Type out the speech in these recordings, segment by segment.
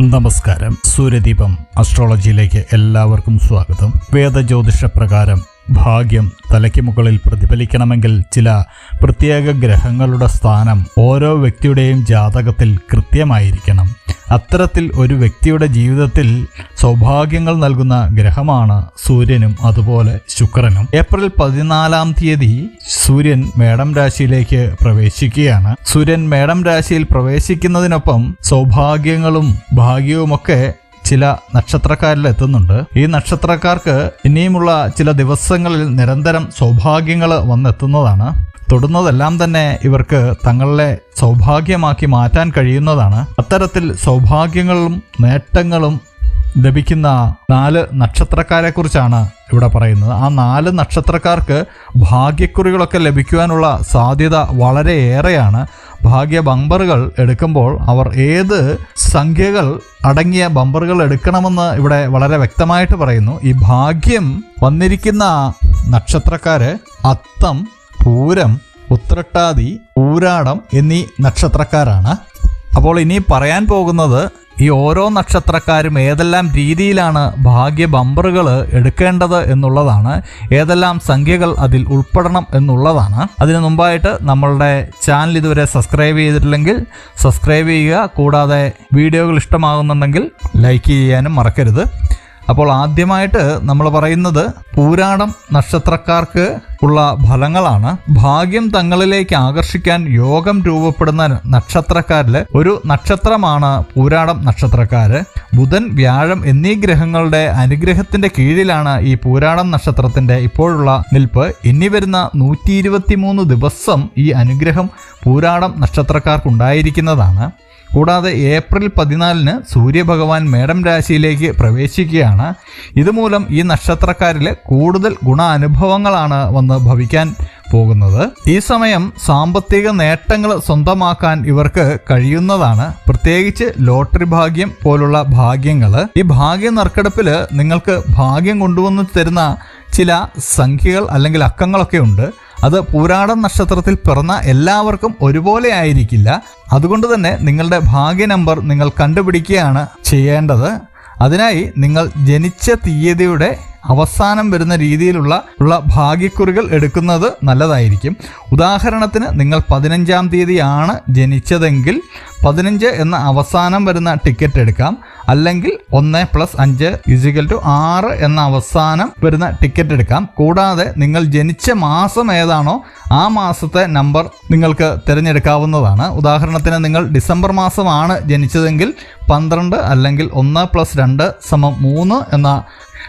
നമസ്കാരം. സൂര്യദീപം അസ്ട്രോളജിയിലേക്ക് എല്ലാവർക്കും സ്വാഗതം. വേദജ്യോതിഷ പ്രകാരം ഭാഗ്യം തലയ്ക്ക് മുകളിൽ പ്രതിഫലിക്കണമെങ്കിൽ ചില പ്രത്യേക ഗ്രഹങ്ങളുടെ സ്ഥാനം ഓരോ വ്യക്തിയുടെയും ജാതകത്തിൽ കൃത്യമായിരിക്കണം. അത്തരത്തിൽ ഒരു വ്യക്തിയുടെ ജീവിതത്തിൽ സൗഭാഗ്യങ്ങൾ നൽകുന്ന ഗ്രഹമാണ് സൂര്യനും അതുപോലെ ശുക്രനും. ഏപ്രിൽ പതിനാലാം തീയതി സൂര്യൻ മേടം രാശിയിലേക്ക് പ്രവേശിക്കുകയാണ്. സൂര്യൻ മേടം രാശിയിൽ പ്രവേശിക്കുന്നതിനൊപ്പം സൗഭാഗ്യങ്ങളും ഭാഗ്യവുമൊക്കെ ചില നക്ഷത്രക്കാരിൽ എത്തുന്നുണ്ട് ഈ നക്ഷത്രക്കാർക്ക് ഇനിയുമുള്ള ചില ദിവസങ്ങളിൽ നിരന്തരം സൗഭാഗ്യങ്ങൾ വന്നെത്തുന്നതാണ്. തൊടുന്നതെല്ലാം തന്നെ ഇവർക്ക് തങ്ങളെ സൗഭാഗ്യമാക്കി മാറ്റാൻ കഴിയുന്നതാണ്. അത്തരത്തിൽ സൗഭാഗ്യങ്ങളും നേട്ടങ്ങളും ലഭിക്കുന്ന നാല് നക്ഷത്രക്കാരെ കുറിച്ചാണ് ഇവിടെ പറയുന്നത്. ആ നാല് നക്ഷത്രക്കാർക്ക് ഭാഗ്യക്കുറികളൊക്കെ ലഭിക്കുവാനുള്ള സാധ്യത വളരെയേറെയാണ്. ഭാഗ്യ ബമ്പറുകൾ എടുക്കുമ്പോൾ അവർ ഏത് സംഖ്യകൾ അടങ്ങിയ ബമ്പറുകൾ എടുക്കണമെന്ന് ഇവിടെ വളരെ വ്യക്തമായിട്ട് പറയുന്നു. ഈ ഭാഗ്യം വന്നിരിക്കുന്ന നക്ഷത്രക്കാര് അത്തം പൂരം ഉത്രട്ടാതി പൂരാടം എന്നീ നക്ഷത്രക്കാരാണ്. അപ്പോൾ ഇനി പറയാൻ പോകുന്നത് ഈ ഓരോ നക്ഷത്രക്കാരും ഏതെല്ലാം രീതിയിലാണ് ഭാഗ്യ ബമ്പറുകൾ എടുക്കേണ്ടത് എന്നുള്ളതാണ് ഏതെല്ലാം സംഖ്യകൾ അതിൽ ഉൾപ്പെടണം എന്നുള്ളതാണ്. അതിനു മുമ്പായിട്ട് നമ്മളുടെ ചാനൽ ഇതുവരെ സബ്സ്ക്രൈബ് ചെയ്തിട്ടില്ലെങ്കിൽ സബ്സ്ക്രൈബ് ചെയ്യുക. കൂടാതെ വീഡിയോകൾ ഇഷ്ടമാകുന്നുണ്ടെങ്കിൽ ലൈക്ക് ചെയ്യാനും മറക്കരുത്. അപ്പോൾ ആദ്യമായിട്ട് നമ്മൾ പറയുന്നത് പൂരാടം നക്ഷത്രക്കാർക്ക് ഉള്ള ഫലങ്ങളാണ്. ഭാഗ്യം തങ്ങളിലേക്ക് ആകർഷിക്കാൻ യോഗം രൂപപ്പെടുന്ന നക്ഷത്രക്കാരിൽ ഒരു നക്ഷത്രമാണ് പൂരാടം നക്ഷത്രക്കാര് ബുധൻ വ്യാഴം എന്നീ ഗ്രഹങ്ങളുടെ അനുഗ്രഹത്തിന്റെ കീഴിലാണ് ഈ പൂരാടം നക്ഷത്രത്തിന്റെ ഇപ്പോഴുള്ള നിൽപ്പ്. ഇനി വരുന്ന നൂറ്റി ദിവസം ഈ അനുഗ്രഹം പൂരാടം നക്ഷത്രക്കാർക്കുണ്ടായിരിക്കുന്നതാണ്. കൂടാതെ ഏപ്രിൽ പതിനാലിന് സൂര്യഭഗവാൻ മേടം രാശിയിലേക്ക് പ്രവേശിക്കുകയാണ്. ഇതുമൂലം ഈ നക്ഷത്രക്കാരിൽ കൂടുതൽ ഗുണാനുഭവങ്ങളാണ് വന്ന് ഭവിക്കാൻ പോകുന്നത്. ഈ സമയം സാമ്പത്തിക നേട്ടങ്ങൾ സ്വന്തമാക്കാൻ ഇവർക്ക് കഴിയുന്നതാണ്. പ്രത്യേകിച്ച് ലോട്ടറി ഭാഗ്യം പോലുള്ള ഭാഗ്യങ്ങൾ. ഈ ഭാഗ്യ നറുക്കെടുപ്പിൽ നിങ്ങൾക്ക് ഭാഗ്യം കൊണ്ടുവന്ന് തരുന്ന ചില സംഖ്യകൾ അല്ലെങ്കിൽ അക്കങ്ങളൊക്കെ ഉണ്ട്. അത് പൂരാടം നക്ഷത്രത്തിൽ പിറന്ന എല്ലാവർക്കും ഒരുപോലെ ആയിരിക്കില്ല. അതുകൊണ്ട് തന്നെ നിങ്ങളുടെ ഭാഗ്യ നമ്പർ നിങ്ങൾ കണ്ടുപിടിക്കുകയാണ് ചെയ്യേണ്ടത്. അതിനായി നിങ്ങൾ ജനിച്ച തീയതിയുടെ അവസാനം വരുന്ന രീതിയിലുള്ള ഉള്ള ഭാഗ്യക്കുറികൾ എടുക്കുന്നത് നല്ലതായിരിക്കും. ഉദാഹരണത്തിന് നിങ്ങൾ പതിനഞ്ചാം തീയതിയാണ് ജനിച്ചതെങ്കിൽ പതിനഞ്ച് എന്ന അവസാനം വരുന്ന ടിക്കറ്റ് എടുക്കാം. അല്ലെങ്കിൽ ഒന്ന് പ്ലസ് അഞ്ച് ഇസിക്കൽ ടു ആറ് എന്ന അവസാനം വരുന്ന ടിക്കറ്റ് എടുക്കാം. കൂടാതെ നിങ്ങൾ ജനിച്ച മാസം ഏതാണോ ആ മാസത്തെ നമ്പർ നിങ്ങൾക്ക് തിരഞ്ഞെടുക്കാവുന്നതാണ്. ഉദാഹരണത്തിന് നിങ്ങൾ ഡിസംബർ മാസമാണ് ജനിച്ചതെങ്കിൽ പന്ത്രണ്ട് അല്ലെങ്കിൽ ഒന്ന് പ്ലസ് രണ്ട് സമം മൂന്ന് എന്ന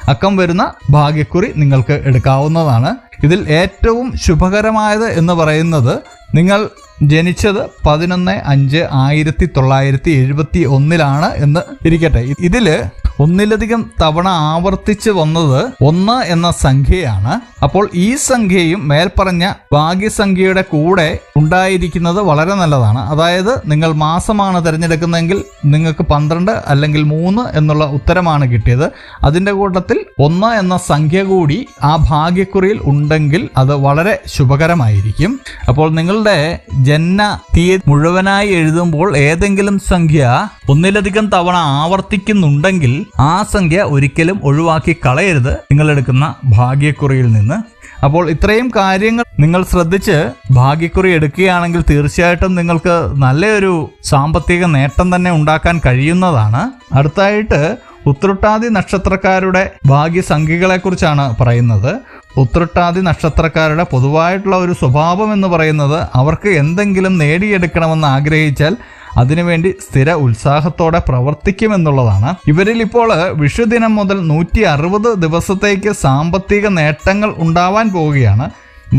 അക്കം വരുന്ന ഭാഗ്യക്കുറി നിങ്ങൾക്ക് എടുക്കാവുന്നതാണ്. ഇതിൽ ഏറ്റവും ശുഭകരമായത് എന്ന് പറയുന്നത് നിങ്ങൾ ജനിച്ചത് പതിനൊന്ന് അഞ്ച് ആയിരത്തി തൊള്ളായിരത്തി എഴുപത്തി ഒന്നിലാണ് എന്ന് ഇരിക്കട്ടെ. ഇതിൽ ഒന്നിലധികം തവണ ആവർത്തിച്ച് വന്നത് ഒന്ന് എന്ന സംഖ്യയാണ്. അപ്പോൾ ഈ സംഖ്യയും മേൽപ്പറഞ്ഞ ഭാഗ്യസംഖ്യയുടെ കൂടെ ഉണ്ടായിരിക്കുന്നത് വളരെ നല്ലതാണ്. അതായത് നിങ്ങൾ മാസമാണ് തിരഞ്ഞെടുക്കുന്നതെങ്കിൽ നിങ്ങൾക്ക് പന്ത്രണ്ട് അല്ലെങ്കിൽ മൂന്ന് എന്നുള്ള ഉത്തരമാണ് കിട്ടിയത്. അതിന്റെ കൂട്ടത്തിൽ ഒന്ന് എന്ന സംഖ്യ കൂടി ആ ഭാഗ്യക്കുറിയിൽ ഉണ്ടെങ്കിൽ അത് വളരെ ശുഭകരമായിരിക്കും. അപ്പോൾ നിങ്ങളുടെ ജന്മ തീയതി മുഴുവനായി എഴുതുമ്പോൾ ഏതെങ്കിലും സംഖ്യ ഒന്നിലധികം തവണ ആവർത്തിക്കുന്നുണ്ടെങ്കിൽ ആ സംഖ്യ ഒരിക്കലും ഒഴിവാക്കി കളയരുത്. നിങ്ങൾ എടുക്കുന്ന ഭാഗ്യക്കുറിയിൽ നിന്ന്. അപ്പോൾ ഇത്രയും കാര്യങ്ങൾ നിങ്ങൾ ശ്രദ്ധിച്ച് ഭാഗ്യക്കുറി എടുക്കുകയാണെങ്കിൽ തീർച്ചയായിട്ടും നിങ്ങൾക്ക് നല്ലൊരു സാമ്പത്തിക നേട്ടം തന്നെ ഉണ്ടാക്കാൻ കഴിയുന്നതാണ്. അടുത്തായിട്ട് ഉത്രട്ടാതി നക്ഷത്രക്കാരുടെ ഭാഗ്യസംഖ്യകളെ കുറിച്ചാണ് പറയുന്നത്. ഉത്രട്ടാതി നക്ഷത്രക്കാരുടെ പൊതുവായിട്ടുള്ള ഒരു സ്വഭാവം എന്ന് പറയുന്നത് അവർക്ക് എന്തെങ്കിലും നേടിയെടുക്കണമെന്ന് ആഗ്രഹിച്ചാൽ അതിനുവേണ്ടി സ്ഥിര ഉത്സാഹത്തോടെ പ്രവർത്തിക്കുമെന്നുള്ളതാണ്. ഇവരിൽ ഇപ്പോൾ വിഷുദിനം മുതൽ നൂറ്റി അറുപത് ദിവസത്തേക്ക് സാമ്പത്തിക നേട്ടങ്ങൾ ഉണ്ടാവാൻ പോവുകയാണ്.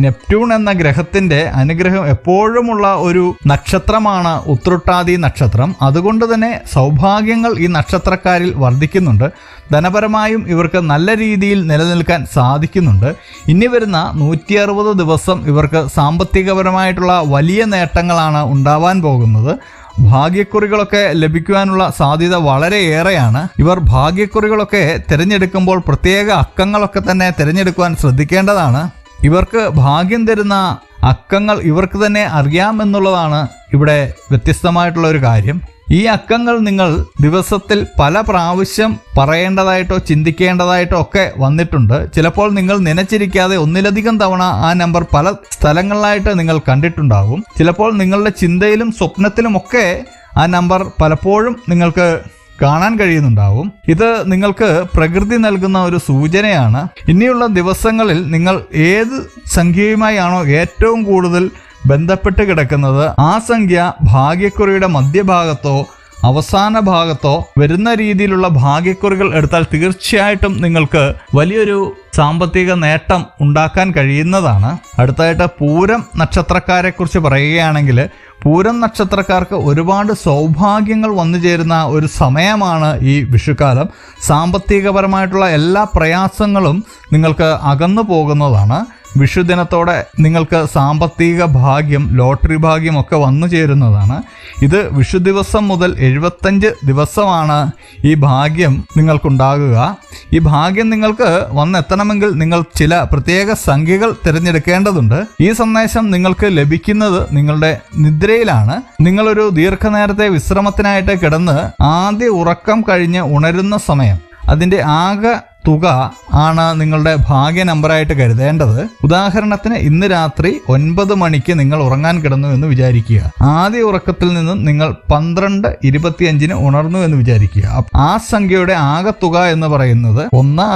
നെപ്റ്റ്യൂൺ എന്ന ഗ്രഹത്തിന്റെ അനുഗ്രഹം എപ്പോഴുമുള്ള ഒരു നക്ഷത്രമാണ് ഉത്രട്ടാതി നക്ഷത്രം. അതുകൊണ്ട് തന്നെ സൗഭാഗ്യങ്ങൾ ഈ നക്ഷത്രക്കാരിൽ വർദ്ധിക്കുന്നുണ്ട്. ധനപരമായും ഇവർക്ക് നല്ല രീതിയിൽ നിലനിൽക്കാൻ സാധിക്കുന്നുണ്ട്. ഇനി വരുന്ന നൂറ്റി അറുപത് ദിവസം ഇവർക്ക് സാമ്പത്തികപരമായിട്ടുള്ള വലിയ നേട്ടങ്ങളാണ് ഉണ്ടാവാൻ പോകുന്നത്. ഭാഗ്യക്കുറികളൊക്കെ ലഭിക്കുവാനുള്ള സാധ്യത വളരെയേറെയാണ് ഇവർ ഭാഗ്യക്കുറികളൊക്കെ തിരഞ്ഞെടുക്കുമ്പോൾ പ്രത്യേക അക്കങ്ങളൊക്കെ തന്നെ തിരഞ്ഞെടുക്കുവാൻ ശ്രദ്ധിക്കേണ്ടതാണ്. ഇവർക്ക് ഭാഗ്യം തരുന്ന അക്കങ്ങൾ ഇവർക്ക് തന്നെ അറിയാമെന്നുള്ളതാണ് ഇവിടെ വ്യത്യസ്തമായിട്ടുള്ള ഒരു കാര്യം. ഈ അക്കങ്ങൾ നിങ്ങൾ ദിവസത്തിൽ പല പ്രാവശ്യം പറയേണ്ടതായിട്ടോ ചിന്തിക്കേണ്ടതായിട്ടോ ഒക്കെ വന്നിട്ടുണ്ട്. ചിലപ്പോൾ നിങ്ങൾ നനച്ചിരിക്കാതെ ഒന്നിലധികം തവണ ആ നമ്പർ പല സ്ഥലങ്ങളിലായിട്ട് നിങ്ങൾ കണ്ടിട്ടുണ്ടാകും ചിലപ്പോൾ നിങ്ങളുടെ ചിന്തയിലും സ്വപ്നത്തിലുമൊക്കെ ആ നമ്പർ പലപ്പോഴും നിങ്ങൾക്ക് കാണാൻ കഴിയുന്നുണ്ടാവും. ഇത് നിങ്ങൾക്ക് പ്രകൃതി നൽകുന്ന ഒരു സൂചനയാണ്. ഇനിയുള്ള ദിവസങ്ങളിൽ നിങ്ങൾ ഏത് സംഖ്യയുമായാണോ ഏറ്റവും കൂടുതൽ ബന്ധപ്പെട്ട് കിടക്കുന്നത് ആ സംഖ്യ ഭാഗ്യക്കുറിയുടെ മധ്യഭാഗത്തോ അവസാന ഭാഗത്തോ വരുന്ന രീതിയിലുള്ള ഭാഗ്യക്കുറികൾ എടുത്താൽ തീർച്ചയായിട്ടും നിങ്ങൾക്ക് വലിയൊരു സാമ്പത്തിക നേട്ടം ഉണ്ടാക്കാൻ കഴിയുന്നതാണ്. അടുത്തായിട്ട് പൂരം നക്ഷത്രക്കാരെ കുറിച്ച് പറയുകയാണെങ്കിൽ പൂരം നക്ഷത്രക്കാർക്ക് ഒരുപാട് സൗഭാഗ്യങ്ങൾ വന്നു ചേരുന്ന ഒരു സമയമാണ് ഈ വിഷുക്കാലം. സാമ്പത്തികപരമായിട്ടുള്ള എല്ലാ പ്രയാസങ്ങളും നിങ്ങൾക്ക് അകന്നു പോകുന്നതാണ്. വിഷുദിനത്തോടെ നിങ്ങൾക്ക് സാമ്പത്തിക ഭാഗ്യം ലോട്ടറി ഭാഗ്യം ഒക്കെ വന്നു ചേരുന്നതാണ്. ഇത് വിഷു ദിവസം മുതൽ എഴുപത്തഞ്ച് ദിവസമാണ് ഈ ഭാഗ്യം നിങ്ങൾക്കുണ്ടാകുക. ഈ ഭാഗ്യം നിങ്ങൾക്ക് വന്നെത്തണമെങ്കിൽ നിങ്ങൾ ചില പ്രത്യേക സംഖ്യകൾ തിരഞ്ഞെടുക്കേണ്ടതുണ്ട്. ഈ സന്ദേശം നിങ്ങൾക്ക് ലഭിക്കുന്നത് നിങ്ങളുടെ നിദ്രയിലാണ്. നിങ്ങളൊരു ദീർഘനേരത്തെ വിശ്രമത്തിനായിട്ട് കിടന്ന് ആദ്യ ഉറക്കം കഴിഞ്ഞ് ഉണരുന്ന സമയം. അതിന്റെ ആകെ തുക ആണ് നിങ്ങളുടെ ഭാഗ്യ നമ്പറായിട്ട് കരുതേണ്ടത്. ഉദാഹരണത്തിന് ഇന്ന് രാത്രി ഒൻപത് മണിക്ക് നിങ്ങൾ ഉറങ്ങാൻ കിടന്നു എന്ന് വിചാരിക്കുക. ആദ്യ ഉറക്കത്തിൽ നിന്നും നിങ്ങൾ പന്ത്രണ്ട് ഇരുപത്തിയഞ്ചിന് ഉണർന്നു എന്ന് വിചാരിക്കുക. ആ സംഖ്യയുടെ ആകെ തുക എന്ന് പറയുന്നത് ഒന്ന്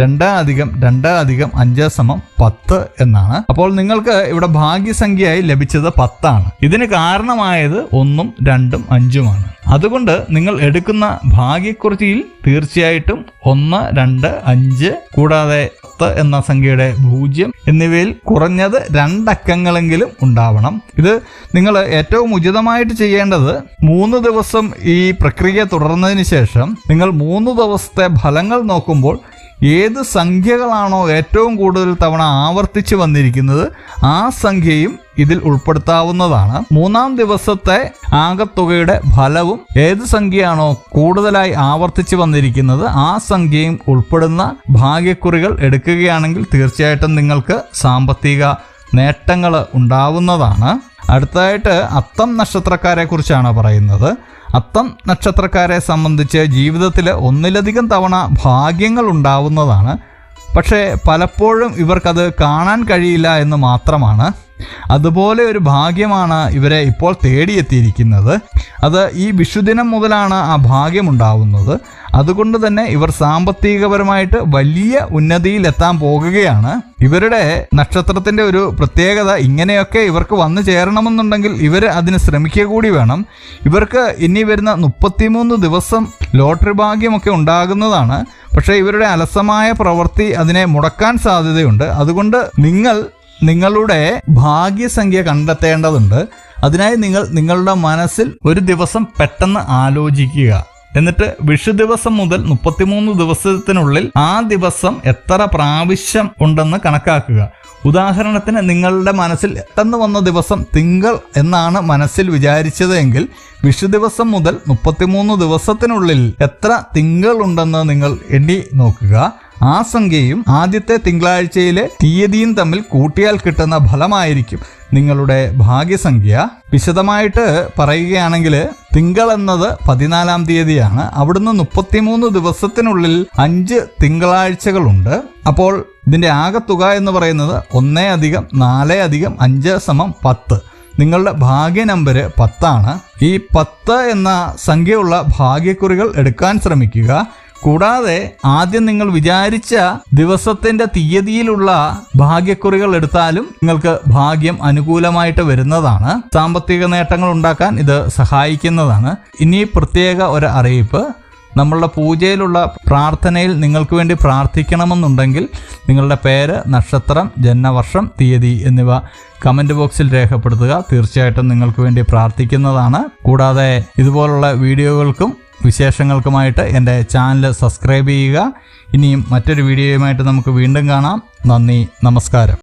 രണ്ട് അധികം രണ്ടാം അധികം അഞ്ച് സമം പത്ത് എന്നാണ്. അപ്പോൾ നിങ്ങൾക്ക് ഇവിടെ ഭാഗ്യസംഖ്യയായി ലഭിച്ചത് പത്താണ്. ഇതിന് കാരണമായത് ഒന്നും രണ്ടും അഞ്ചുമാണ്. അതുകൊണ്ട് നിങ്ങൾ എടുക്കുന്ന ഭാഗ്യക്കുറിച്ചിയിൽ തീർച്ചയായിട്ടും ഒന്ന് രണ്ട് അഞ്ച് കൂടാതെ പത്ത് എന്ന സംഖ്യയുടെ പൂജ്യം എന്നിവയിൽ കുറഞ്ഞത് രണ്ടക്കങ്ങളെങ്കിലും ഉണ്ടാവണം. ഇത് നിങ്ങൾ ഏറ്റവും ഉചിതമായിട്ട് ചെയ്യേണ്ടത് മൂന്ന് ദിവസം ഈ പ്രക്രിയ തുടർന്നതിന് ശേഷം നിങ്ങൾ മൂന്ന് ദിവസത്തെ ഫലങ്ങൾ നോക്കുമ്പോൾ ഏത് സംഖ്യകളാണോ ഏറ്റവും കൂടുതൽ തവണ ആവർത്തിച്ച് വന്നിരിക്കുന്നത് ആ സംഖ്യയും ഇതിൽ ഉൾപ്പെടുത്താവുന്നതാണ്. മൂന്നാം ദിവസത്തെ ആകത്തുകയുടെ ഫലവും ഏത് സംഖ്യയാണോ കൂടുതലായി ആവർത്തിച്ച് വന്നിരിക്കുന്നത് ആ സംഖ്യയും ഉൾപ്പെടുന്ന ഭാഗ്യക്കുറികൾ എടുക്കുകയാണെങ്കിൽ തീർച്ചയായിട്ടും നിങ്ങൾക്ക് സാമ്പത്തിക നേട്ടങ്ങൾ ഉണ്ടാവുന്നതാണ്. അടുത്തതായിട്ട് അത്തം നക്ഷത്രക്കാരെ കുറിച്ചാണ് പറയുന്നത്. അത്തം നക്ഷത്രക്കാരെ സംബന്ധിച്ച് ജീവിതത്തിൽ ഒന്നിലധികം തവണ ഭാഗ്യങ്ങൾ ഉണ്ടാവുന്നതാണ്. പക്ഷേ പലപ്പോഴും ഇവർക്കത് കാണാൻ കഴിയില്ല എന്ന് മാത്രമാണ് അതുപോലെ ഒരു ഭാഗ്യമാണ് ഇവരെ ഇപ്പോൾ തേടിയെത്തിയിരിക്കുന്നത്. അത് ഈ വിഷുദിനം മുതലാണ് ആ ഭാഗ്യമുണ്ടാവുന്നത്. അതുകൊണ്ട് തന്നെ ഇവർ സാമ്പത്തികപരമായിട്ട് വലിയ ഉന്നതിയിലെത്താൻ പോകുകയാണ്. ഇവരുടെ നക്ഷത്രത്തിന്റെ ഒരു പ്രത്യേകത ഇങ്ങനെയൊക്കെ ഇവർക്ക് വന്നു ചേരണമെന്നുണ്ടെങ്കിൽ ഇവർ അതിന് ശ്രമിക്കുക കൂടി വേണം. ഇവർക്ക് ഇനി വരുന്ന മുപ്പത്തിമൂന്ന് ദിവസം ലോട്ടറി ഭാഗ്യമൊക്കെ ഉണ്ടാകുന്നതാണ്. പക്ഷേ ഇവരുടെ അലസമായ പ്രവൃത്തി അതിനെ മുടക്കാൻ സാധ്യതയുണ്ട്. അതുകൊണ്ട് നിങ്ങൾ നിങ്ങളുടെ ഭാഗ്യസംഖ്യ കണ്ടെത്തേണ്ടതുണ്ട്. അതിനായി നിങ്ങൾ നിങ്ങളുടെ മനസ്സിൽ ഒരു ദിവസം പെട്ടെന്ന് ആലോചിക്കുക. എന്നിട്ട് വിഷു ദിവസം മുതൽ മുപ്പത്തിമൂന്ന് ദിവസത്തിനുള്ളിൽ ആ ദിവസം എത്ര പ്രാവശ്യം ഉണ്ടെന്ന് കണക്കാക്കുക. ഉദാഹരണത്തിന് നിങ്ങളുടെ മനസ്സിൽ പെട്ടെന്ന് വന്ന ദിവസം തിങ്കൾ എന്നാണ് മനസ്സിൽ വിചാരിച്ചതെങ്കിൽ വിഷു ദിവസം മുതൽ മുപ്പത്തിമൂന്ന് ദിവസത്തിനുള്ളിൽ എത്ര തിങ്കൾ ഉണ്ടെന്ന് നിങ്ങൾ എണ്ണി നോക്കുക. ആ സംഖ്യയും ആദ്യത്തെ തിങ്കളാഴ്ചയിലെ തീയതിയും തമ്മിൽ കൂട്ടിയാൽ കിട്ടുന്ന ഫലമായിരിക്കും നിങ്ങളുടെ ഭാഗ്യസംഖ്യ. വിശദമായിട്ട് പറയുകയാണെങ്കിൽ തിങ്കൾ എന്നത് പതിനാലാം തീയതിയാണ്. അവിടുന്ന് മുപ്പത്തിമൂന്ന് ദിവസത്തിനുള്ളിൽ അഞ്ച് തിങ്കളാഴ്ചകളുണ്ട്. അപ്പോൾ ഇതിന്റെ ആകെത്തുക എന്ന് പറയുന്നത് ഒന്നേ അധികം നാലേ അധികം അഞ്ച് സമം പത്ത്. നിങ്ങളുടെ ഭാഗ്യ നമ്പർ പത്താണ്. ഈ പത്ത് എന്ന സംഖ്യയുള്ള ഭാഗ്യക്കുറികൾ എടുക്കാൻ ശ്രമിക്കുക. കൂടാതെ ആദ്യം നിങ്ങൾ വിചാരിച്ച ദിവസത്തിന്റെ തീയതിയിലുള്ള ഭാഗ്യക്കുറികൾ എടുത്താലും നിങ്ങൾക്ക് ഭാഗ്യം അനുകൂലമായിട്ട് വരുന്നതാണ്. സാമ്പത്തിക നേട്ടങ്ങൾ ഉണ്ടാക്കാൻ ഇത് സഹായിക്കുന്നതാണ്. ഇനി പ്രത്യേക ഒരു അറിയിപ്പ്. നമ്മളുടെ പൂജയിലുള്ള പ്രാർത്ഥനയിൽ നിങ്ങൾക്ക് വേണ്ടി പ്രാർത്ഥിക്കണമെന്നുണ്ടെങ്കിൽ നിങ്ങളുടെ പേര് നക്ഷത്രം ജന്മവർഷം തീയതി എന്നിവ കമന്റ് ബോക്സിൽ രേഖപ്പെടുത്തുക. തീർച്ചയായിട്ടും നിങ്ങൾക്ക് വേണ്ടി പ്രാർത്ഥിക്കുന്നതാണ്. കൂടാതെ ഇതുപോലുള്ള വീഡിയോകൾക്കും വിശേഷങ്ങൾക്കുമായിട്ട് എന്റെ ചാനൽ സബ്സ്ക്രൈബ് ചെയ്യുക. ഇനിയും മറ്റൊരു വീഡിയോയുമായിട്ട് നമുക്ക് വീണ്ടും കാണാം. നന്ദി നമസ്കാരം.